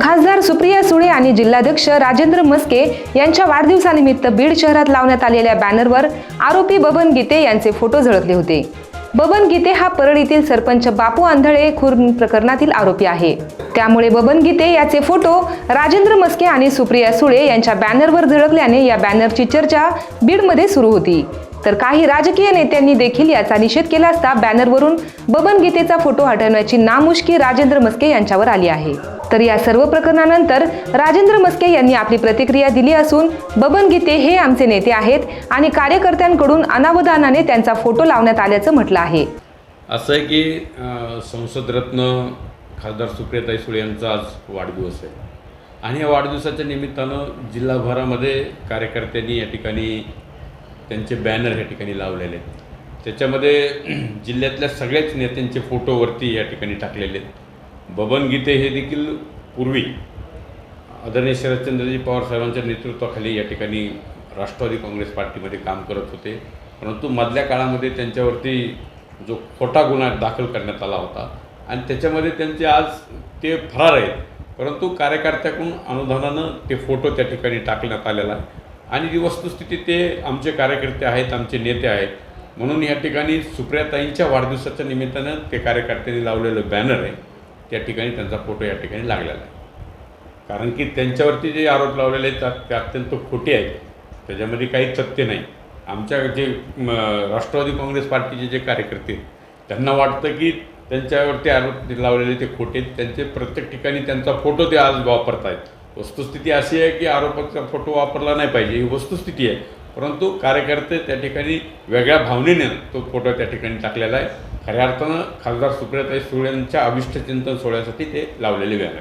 खासदार सुप्रिया सुळे आणि जिल्हाध्यक्ष राजेंद्र मस्के यांच्या वाढदिवसानिमित्त बीड शहरात लावण्यात आलेल्या बॅनरवर आरोपी बबन गीते यांचे फोटो झळकले होते. बबन गीते हा परळीतील सरपंच बापू आंधळे खून प्रकरणातील आरोपी आहे. त्यामुळे बबन गीते याचे फोटो राजेंद्र मस्के आणि सुप्रिया सुळे यांच्या बॅनरवर झळकल्याने या बॅनरची चर्चा बीडमध्ये सुरू होती. तर काही राजकीय नेत्यांनी देखील याचा निषेध केला असता बॅनरवरून बबन गीतेचा फोटो हटवण्याची नामुष्की राजेंद्र मस्के यांच्यावर आली आहे. तर या सर्व प्रकरणानंतर राजेंद्र मस्के यांनी आपली प्रतिक्रिया दिली असून बबन गीते हे आमचे नेते आहेत आणि कार्यकर्त्यांकडून अनावधानाने त्यांचा फोटो लावण्यात आल्याचं म्हटलं आहे. असं आहे की संसदरत्न खासदार सुप्रियाताई सुळे यांचा आज वाढदिवस आहे. आणि या वाढदिवसाच्या निमित्तानं जिल्हाभरामध्ये कार्यकर्त्यांनी या ठिकाणी त्यांचे बॅनर या ठिकाणी लावलेले. आहेत त्याच्यामध्ये जिल्ह्यातल्या सगळ्याच नेत्यांचे फोटोवरती या ठिकाणी टाकलेले. आहेत बबन गीते हे देखील पूर्वी आदरणीय शरदचंद्रजी पवार साहेबांच्या नेतृत्वाखाली या ठिकाणी राष्ट्रवादी काँग्रेस पार्टीमध्ये काम करत होते. परंतु मधल्या काळामध्ये त्यांच्यावरती जो खोटा गुन्हा दाखल करण्यात आला होता आणि त्याच्यामध्ये त्यांचे आज ते फरार आहेत. परंतु कार्यकर्त्याकडून अनुदानानं ते फोटो त्या ठिकाणी टाकण्यात आलेला आहे. आणि जी वस्तुस्थिती ते आमचे कार्यकर्ते आहेत आमचे नेते आहेत म्हणून या ठिकाणी सुप्रियाताईंच्या वाढदिवसाच्या निमित्तानं ते कार्यकर्त्यांनी लावलेलं बॅनर आहे त्या ठिकाणी त्यांचा फोटो या ठिकाणी लागलेला आहे. कारण की त्यांच्यावरती जे आरोप लावलेले आहेत त्या- ते अत्यंत खोटे आहेत. त्याच्यामध्ये काही तथ्य नाही. आमच्या जे म, राष्ट्रवादी काँग्रेस पार्टीचे जे कार्यकर्ते आहेत, त्यांना वाटतं की त्यांच्यावरती आरोप लावलेले ते खोटे आहेत. त्यांचे प्रत्येक ठिकाणी त्यांचा फोटो ते आज वापरत आहेत वस्तुस्थिती अशी आहे की आरोपाचा फोटो वापरला नाही पाहिजे ही वस्तुस्थिती आहे. परंतु कार्यकर्ते त्या ठिकाणी वेगळ्या भावनेने तो फोटो त्या ठिकाणी टाकलेला आहे. खऱ्या अर्थानं खासदार सुप्रियाताई सुळेंच्या अविष्ट चिंतन सोहळ्यासाठी ते लावलेले व्यायाम